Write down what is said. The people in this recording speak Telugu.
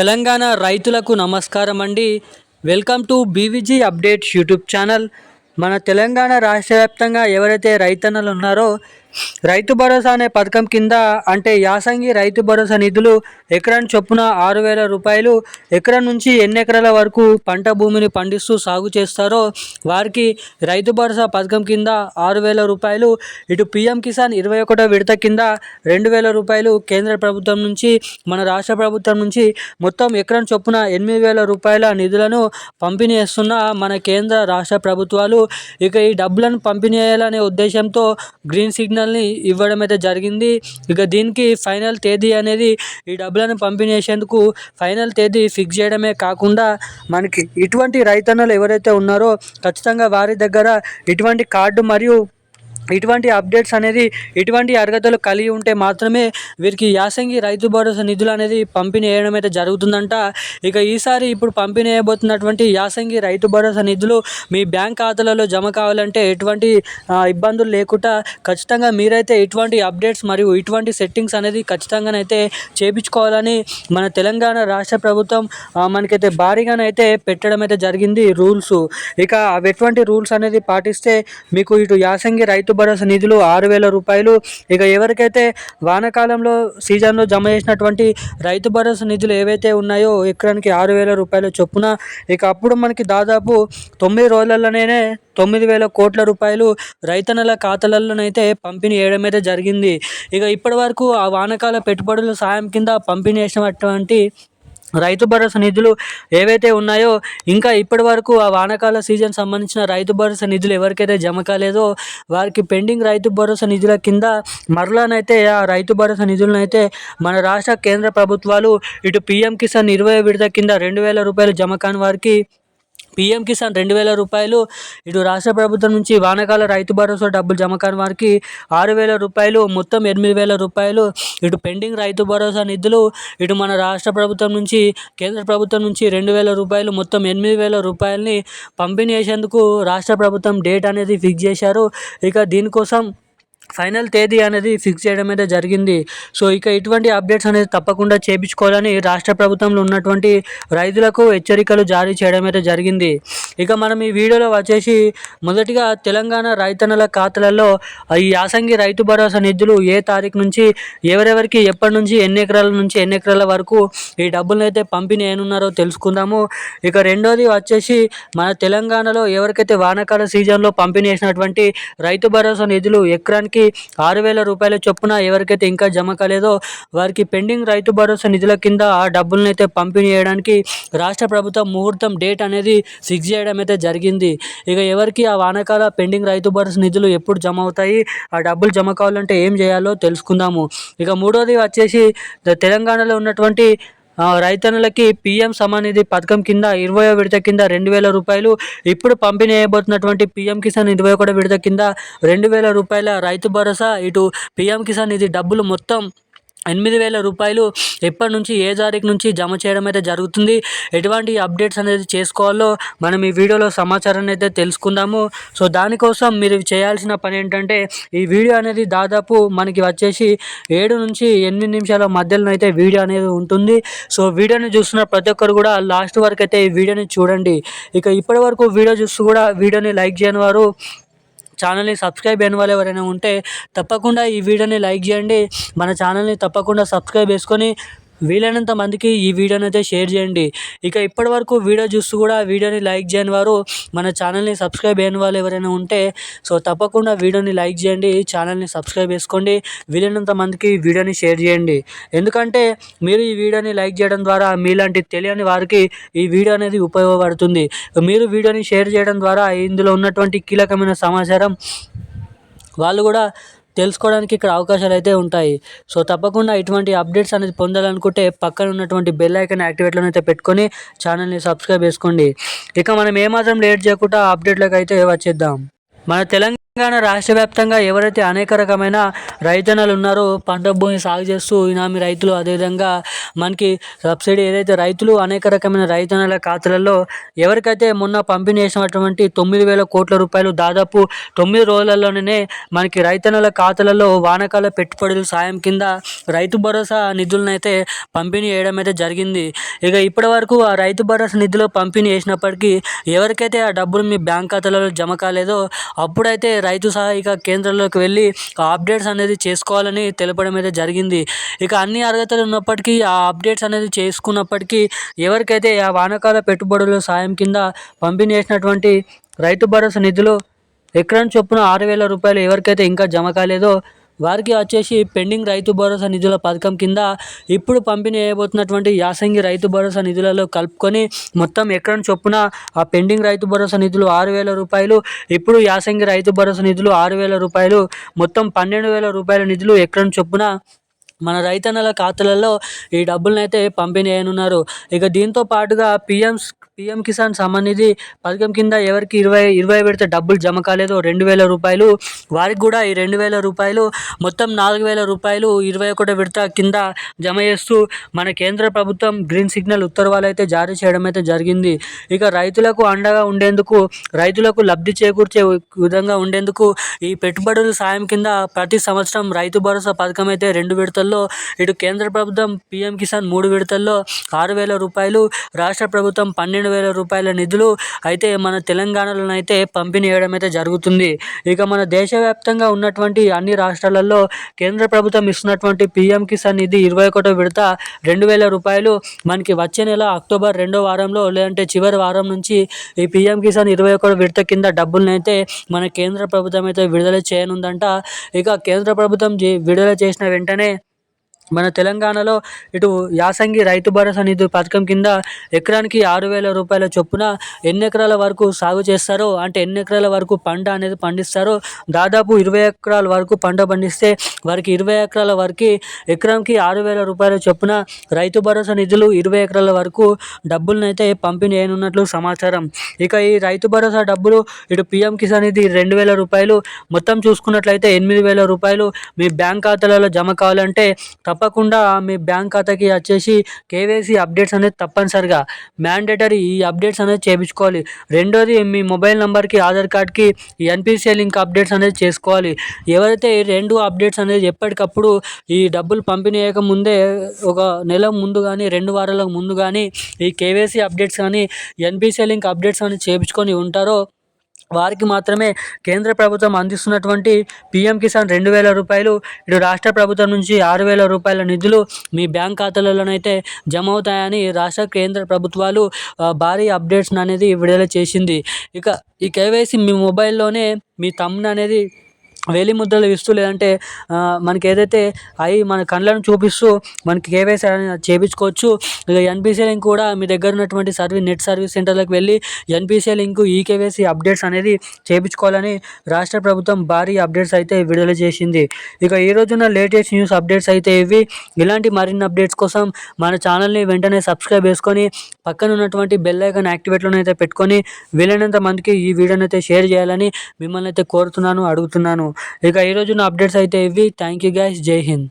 తెలంగాణ రైతులకు నమస్కారం అండి welcome to BVG updates YouTube channel. మన తెలంగాణ రాష్ట్ర వ్యాప్తంగా ఎవరైతే రైతన్నలు ఉన్నారో రైతు భరోసా అనే పథకం కింద అంటే యాసంగి రైతు భరోసా నిధులు ఎకరాన్ని చొప్పున ఆరు వేల రూపాయలు. ఎకరం నుంచి ఎన్ని ఎకరాల వరకు పంట భూమిని పండిస్తూ సాగు చేస్తారో వారికి రైతు భరోసా పథకం కింద ఆరు వేల రూపాయలు. ఇటు పిఎం కిసాన్ ఇరవై ఒకటో విడత కింద రెండు వేల రూపాయలు. కేంద్ర ప్రభుత్వం నుంచి మన రాష్ట్ర ప్రభుత్వం నుంచి మొత్తం ఎకరం చొప్పున ఎనిమిది వేల రూపాయల నిధులను పంపిణీ చేస్తున్న మన కేంద్ర రాష్ట్ర ప్రభుత్వాలు. ఇక ఈ డబ్బులను పంపిణీ చేయాలనే ఉద్దేశంతో గ్రీన్ సిగ్నల్ సిగ్నల్ని ఇవ్వడం అయితే జరిగింది. ఇక దీనికి ఫైనల్ తేదీ అనేది ఈ డబ్బులను పంపిణీ చేసేందుకు ఫైనల్ తేదీ ఫిక్స్ చేయడమే కాకుండా మనకి ఇటువంటి రైతన్నలు ఎవరైతే ఉన్నారో ఖచ్చితంగా వారి దగ్గర ఇటువంటి కార్డు మరియు ఇటువంటి అప్డేట్స్ అనేది ఇటువంటి అర్హతలు కలిగి ఉంటే మాత్రమే వీరికి యాసంగి రైతు భరోసా నిధులు అనేది పంపిణీ చేయడం అయితే జరుగుతుందంట. ఇక ఈసారి ఇప్పుడు పంపిణీ చేయబోతున్నటువంటి యాసంగి రైతు భరోసా నిధులు మీ బ్యాంక్ ఖాతాలలో జమ కావాలంటే ఎటువంటి ఇబ్బందులు లేకుండా ఖచ్చితంగా మీరైతే ఇటువంటి అప్డేట్స్ మరియు ఇటువంటి సెట్టింగ్స్ అనేది ఖచ్చితంగానైతే చేపించుకోవాలని మన తెలంగాణ రాష్ట్ర ప్రభుత్వం మనకైతే భారీగానైతే పెట్టడం అయితే జరిగింది రూల్స్. ఇక అవి ఎటువంటి రూల్స్ అనేది పాటిస్తే మీకు ఇటు యాసంగి రైతు భరోసా నిధులు ఆరు వేల రూపాయలు. ఇక ఎవరికైతే వానకాలంలో సీజన్లో జమ చేసినటువంటి రైతు భరోసా నిధులు ఏవైతే ఉన్నాయో ఎకరానికి ఆరు వేల రూపాయల చొప్పున ఇక అప్పుడు మనకి దాదాపు తొమ్మిది రోజులలోనే తొమ్మిది వేల కోట్ల రూపాయలు రైతన్నల ఖాతాలలోనైతే పంపిణీ చేయడం అయితే జరిగింది. ఇక ఇప్పటి వరకు ఆ వానకాల పెట్టుబడుల సాయం కింద పంపిణీ చేసినటువంటి రైతు భరోసా నిధులు ఏవైతే ఉన్నాయో ఇంకా ఇప్పటి వరకు ఆ వానాకాల సీజన్ సంబంధించిన రైతు భరోసా నిధులు ఎవరికైతే జమ కాలేదో వారికి పెండింగ్ రైతు భరోసా నిధుల కింద మరలానైతే ఆ రైతు భరోసా నిధులనైతే మన రాష్ట్ర కేంద్ర ప్రభుత్వాలు ఇటు పిఎం కిసాన్ ఇరవై విడత కింద రెండు వేల రూపాయలు జమ కాని వారికి పీఎం కిసాన్ రెండు వేల రూపాయలు ఇటు రాష్ట్ర ప్రభుత్వం నుంచి వానకాల రైతు భరోసా డబ్బులు జమ కాని వారికి ఆరు వేల రూపాయలు మొత్తం ఎనిమిది వేల రూపాయలు. ఇటు పెండింగ్ రైతు భరోసా నిధులు ఇటు మన రాష్ట్ర ప్రభుత్వం నుంచి కేంద్ర ప్రభుత్వం నుంచి రెండు వేల రూపాయలు మొత్తం ఎనిమిది వేల రూపాయలని పంపిణీ చేసేందుకు రాష్ట్ర ప్రభుత్వం డేట్ అనేది ఫిక్స్ చేశారు. ఇక దీనికోసం ఫైనల్ తేదీ అనేది ఫిక్స్ చేయడం అయితే జరిగింది. సో ఇక ఇటువంటి అప్డేట్స్ అనేది తప్పకుండా చేపించుకోవాలని రాష్ట్ర ప్రభుత్వంలో ఉన్నటువంటి రైతులకు హెచ్చరికలు జారీ చేయడం అయితే జరిగింది. ఇక మనం ఈ వీడియోలో వచ్చేసి మొదటిగా తెలంగాణ రైతన్నల ఖాతాలలో ఈ యాసంగి రైతు భరోసా నిధులు ఏ తారీఖు నుంచి ఎవరెవరికి ఎప్పటి నుంచి ఎన్ని ఎకరాల నుంచి ఎన్ని ఎకరాల వరకు ఈ డబ్బులను అయితే పంపిణీ ఏనున్నారో తెలుసుకుందాము. ఇక రెండోది వచ్చేసి మన తెలంగాణలో ఎవరికైతే వానాకాల సీజన్లో పంపిణీ చేసినటువంటి రైతు భరోసా నిధులు ఎకరానికి ఆరు వేల రూపాయల చొప్పున ఎవరికైతే ఇంకా జమ కాలేదో వారికి పెండింగ్ రైతు భరోసా నిధుల కింద ఆ డబ్బులను అయితే పంపిణీ చేయడానికి రాష్ట్ర ప్రభుత్వం ముహూర్తం డేట్ అనేది ఫిక్స్ చేయడం అయితే జరిగింది. ఇక ఎవరికి ఆ వానకాల పెండింగ్ రైతు భరోసా నిధులు ఎప్పుడు జమ అవుతాయి ఆ డబ్బులు జమ కావాలంటే ఏం చేయాలో తెలుసుకుందాము. ఇక మూడోది వచ్చేసి తెలంగాణలో ఉన్నటువంటి రైతన్నులకి పిఎం సమానిధి పథకం కింద ఇరవై విడత కింద రెండు వేల రూపాయలు ఇప్పుడు పంపిణీ చేయబోతున్నటువంటి పిఎం కిసాన్ ఇరవై ఒకటో విడత కింద రెండు వేల రూపాయల రైతు భరోసా ఇటు పిఎం కిసాన్ ఇది డబ్బులు మొత్తం ఎనిమిది వేల రూపాయలు ఎప్పటి నుంచి ఏ తారీఖు నుంచి జమ చేయడం అయితే జరుగుతుంది ఎటువంటి అప్డేట్స్ అనేది చేసుకోవాలో మనం ఈ వీడియోలో సమాచారాన్ని అయితే తెలుసుకుందాము. సో దానికోసం మీరు చేయాల్సిన పని ఏంటంటే ఈ వీడియో అనేది దాదాపు మనకి వచ్చేసి ఏడు నుంచి ఎనిమిది నిమిషాల మధ్యలో అయితే వీడియో అనేది ఉంటుంది. సో వీడియోని చూస్తున్న ప్రతి ఒక్కరు కూడా లాస్ట్ వరకు అయితే ఈ వీడియోని చూడండి. ఇక ఇప్పటి వరకు వీడియో చూస్తూ కూడా వీడియోని లైక్ చేయని వారు ఛానల్ని సబ్స్క్రైబ్ అయిన వాళ్ళు ఎవరైనా ఉంటే తప్పకుండా ఈ వీడియోని లైక్ చేయండి. మన ఛానల్ని తప్పకుండా సబ్స్క్రైబ్ చేసుకొని వీలైనంత మందికి ఈ వీడియోని అయితే షేర్ చేయండి. ఇక ఇప్పటి వరకు వీడియో చూస్తూ కూడా వీడియోని లైక్ చేయని వారు మన ఛానల్ని సబ్స్క్రైబ్ అయిన వాళ్ళు ఎవరైనా ఉంటే సో తప్పకుండా వీడియోని లైక్ చేయండి ఛానల్ని సబ్స్క్రైబ్ చేసుకోండి వీలైనంత మందికి వీడియోని షేర్ చేయండి. ఎందుకంటే మీరు ఈ వీడియోని లైక్ చేయడం ద్వారా మీలాంటి తెలియని వారికి ఈ వీడియో అనేది ఉపయోగపడుతుంది. మీరు వీడియోని షేర్ చేయడం ద్వారా ఇందులో ఉన్నటువంటి కీలకమైన సమాచారం వాళ్ళు కూడా తెలుసుకోవడానికి ఇక్కడ అవకాశాలు అయితే ఉంటాయి. సో తప్పకుండా ఇటువంటి అప్డేట్స్ అనేది పొందాలనుకుంటే పక్కన ఉన్నటువంటి బెల్ ఐకాన్ యాక్టివేట్లను అయితే పెట్టుకొని ఛానల్ని సబ్స్క్రైబ్ చేసుకోండి. ఇక మనం ఏమాత్రం లేట్ చేయకుండా అప్డేట్లకు అయితే వచ్చేద్దాం. మన తెలంగాణ తెలంగాణ రాష్ట్ర వ్యాప్తంగా ఎవరైతే అనేక రకమైన రైతన్నలు ఉన్నారో పంట భూమి సాగు చేస్తూ ఇనామి రైతులు అదేవిధంగా మనకి సబ్సిడీ ఏదైతే రైతులు అనేక రకమైన రైతన్నల ఖాతాలలో ఎవరికైతే మొన్న పంపిణీ చేసినటువంటి తొమ్మిది వేల కోట్ల రూపాయలు దాదాపు తొమ్మిది రోజులలోనే మనకి రైతన్నల ఖాతాలలో వానకాల పెట్టుబడులు సాయం కింద రైతు భరోసా నిధులను అయితే పంపిణీ చేయడం అయితే జరిగింది. ఇక ఇప్పటి వరకు ఆ రైతు భరోసా నిధులు పంపిణీ చేసినప్పటికీ ఎవరికైతే ఆ డబ్బులు మీ బ్యాంక్ ఖాతాలలో జమ కాలేదో అప్పుడైతే రైతు సహాయక కేంద్రంలోకి వెళ్ళి ఆ అప్డేట్స్ అనేది చేసుకోవాలని తెలపడం అయితే జరిగింది. ఇక అన్ని అర్హతలు ఉన్నప్పటికీ ఆ అప్డేట్స్ అనేది చేసుకున్నప్పటికీ ఎవరికైతే ఆ వానకాల పెట్టుబడుల సాయం కింద పంపిణీ చేసినటువంటి రైతు భరోసా నిధులు ఎకరం చొప్పున ఆరు వేల రూపాయలు ఎవరికైతే ఇంకా జమ కాలేదో వారికి వచ్చేసి పెండింగ్ రైతు భరోసా నిధుల పథకం కింద ఇప్పుడు పంపిణీ చేయబోతున్నటువంటి యాసంగి రైతు భరోసా నిధులలో కలుపుకొని మొత్తం ఎక్కడ చొప్పున ఆ పెండింగ్ రైతు భరోసా నిధులు ఆరు వేల రూపాయలు ఇప్పుడు యాసంగి రైతు భరోసా నిధులు ఆరు వేల రూపాయలు మొత్తం పన్నెండు వేల రూపాయల నిధులు ఎక్కడ చొప్పున మన రైతన్నల ఖాతాలలో ఈ డబ్బులను అయితే పంపిణీ చేయనున్నారు. ఇక దీంతో పాటుగా పిఎం పిఎం కిసాన్ సమ్మాన్ నిధి పథకం కింద ఎవరికి ఇరవై ఇరవై పెడితే డబ్బులు జమ కాలేదో రెండు వేల రూపాయలు. వారికి కూడా ఈ రెండు వేల రూపాయలు మొత్తం నాలుగు వేల రూపాయలు ఇరవై ఒకటో విడత కింద జమ చేస్తూ మన కేంద్ర ప్రభుత్వం గ్రీన్ సిగ్నల్ ఉత్తర్వాలు అయితే జారీ చేయడం అయితే జరిగింది. ఇక రైతులకు అండగా ఉండేందుకు రైతులకు లబ్ధి చేకూర్చే విధంగా ఉండేందుకు ఈ పెట్టుబడుల సాయం కింద ప్రతి సంవత్సరం రైతు భరోసా పథకం అయితే రెండు విడతల్లో ఇటు కేంద్ర ప్రభుత్వం పిఎం కిసాన్ మూడు విడతల్లో ఆరు వేల రూపాయలు రాష్ట్ర ప్రభుత్వం పన్నెండు వేల రూపాయల నిధులు అయితే మన తెలంగాణలో అయితే పంపిణీ చేయడం అయితే జరుగుతుంది. ఇక మన దేశవ్యాప్తంగా ఉన్నటువంటి అన్ని రాష్ట్రాలలో కేంద్ర ప్రభుత్వం ఇస్తున్నటువంటి పిఎం కిసాన్ నిధి ఇరవై ఒకటో విడత రెండు వేల రూపాయలు మనకి వచ్చే నెల అక్టోబర్ రెండో వారంలో లేదంటే చివరి వారం నుంచి ఈ పిఎం కిసాన్ ఇరవై ఒకటో విడత కింద డబ్బులను అయితే మన కేంద్ర ప్రభుత్వం అయితే విడుదల చేయనుందంట. ఇక కేంద్ర ప్రభుత్వం విడుదల చేసిన వెంటనే మన తెలంగాణలో ఇటు యాసంగి రైతు భరోసా నిధి పథకం కింద ఎకరానికి ఆరు వేల రూపాయల చొప్పున ఎన్ని ఎకరాల వరకు సాగు చేస్తారో అంటే ఎన్ని ఎకరాల వరకు పంట అనేది పండిస్తారో దాదాపు ఇరవై ఎకరాల వరకు పంట పండిస్తే వారికి ఇరవై ఎకరాల వరకు ఎకరానికి ఆరు వేల రూపాయల చొప్పున రైతు భరోసా నిధులు ఇరవై ఎకరాల వరకు డబ్బులను అయితే పంపిణీ చేయనున్నట్లు సమాచారం. ఇక ఈ రైతు భరోసా డబ్బులు ఇటు పిఎం కిసాన్ నిధి రెండు వేల రూపాయలు మొత్తం చూసుకున్నట్లయితే ఎనిమిది వేల రూపాయలు మీ బ్యాంక్ ఖాతాలలో జమ కావాలంటే తప్పకుండా మీ బ్యాంక్ ఖాతాకి వచ్చేసి కేవైసీ అప్డేట్స్ అనేది తప్పనిసరిగా మ్యాండేటరీ ఈ అప్డేట్స్ అనేది చేయించుకోవాలి రెండోది మీ మొబైల్ నెంబర్కి ఆధార్ కార్డ్కి ఎన్పిసిఐ లింక్ అప్డేట్స్ అనేది చేసుకోవాలి. ఎవరైతే ఈ రెండు అప్డేట్స్ అనేది ఎప్పటికప్పుడు ఈ డబ్బులు పంపిణీ ముందే ఒక నెల ముందు కానీ రెండు వారాల ముందు కానీ ఈ కేవైసీ అప్డేట్స్ కానీ ఎన్పిసిఐ లింక్ అప్డేట్స్ అనేది చేయించుకొని ఉంటారో వారికి మాత్రమే కేంద్ర ప్రభుత్వం అందిస్తున్నటువంటి పిఎం కిసాన్ రెండు వేల రూపాయలు ఇటు రాష్ట్ర ప్రభుత్వం నుంచి ఆరు వేల రూపాయల నిధులు మీ బ్యాంక్ ఖాతాలలోనైతే జమ అవుతాయని రాష్ట్ర కేంద్ర ప్రభుత్వాలు భారీ అప్డేట్స్ అనేది విడుదల చేసింది. ఇక ఈ కేవైసీ మీ మొబైల్లోనే మీ తమ్ముడు అనేది వేలి ముద్రలు ఇస్తూ లేదంటే మనకి ఏదైతే అవి మన కళ్ళను చూపిస్తూ మనకి కేవైసీ చేయించుకోవచ్చు ఇక ఎన్పిసిఐ లింక్ కూడా మీ దగ్గర ఉన్నటువంటి సర్వీస్ నెట్ సర్వీస్ సెంటర్లకు వెళ్ళి NPCI link e KYC updates అనేది చేయించుకోవాలని రాష్ట్ర ప్రభుత్వం భారీ అప్డేట్స్ అయితే విడుదల చేసింది. ఇక ఈ రోజున లేటెస్ట్ న్యూస్ అప్డేట్స్ అయితే ఇవి. ఇలాంటి మరిన్ని అప్డేట్స్ కోసం మన ఛానల్ని వెంటనే సబ్స్క్రైబ్ చేసుకొని పక్కన ఉన్నటువంటి బెల్ ఐకాన్ యాక్టివేట్లోనైతే అయితే పెట్టుకొని వీలైనంత మందికి ఈ వీడియోని అయితే షేర్ చేయాలని మిమ్మల్ని అయితే కోరుతున్నాను అడుగుతున్నాను. ఇక ఈరోజు నా అప్డేట్స్ అయితే ఇవి థ్యాంక్ యూ గైస్ జై హింద్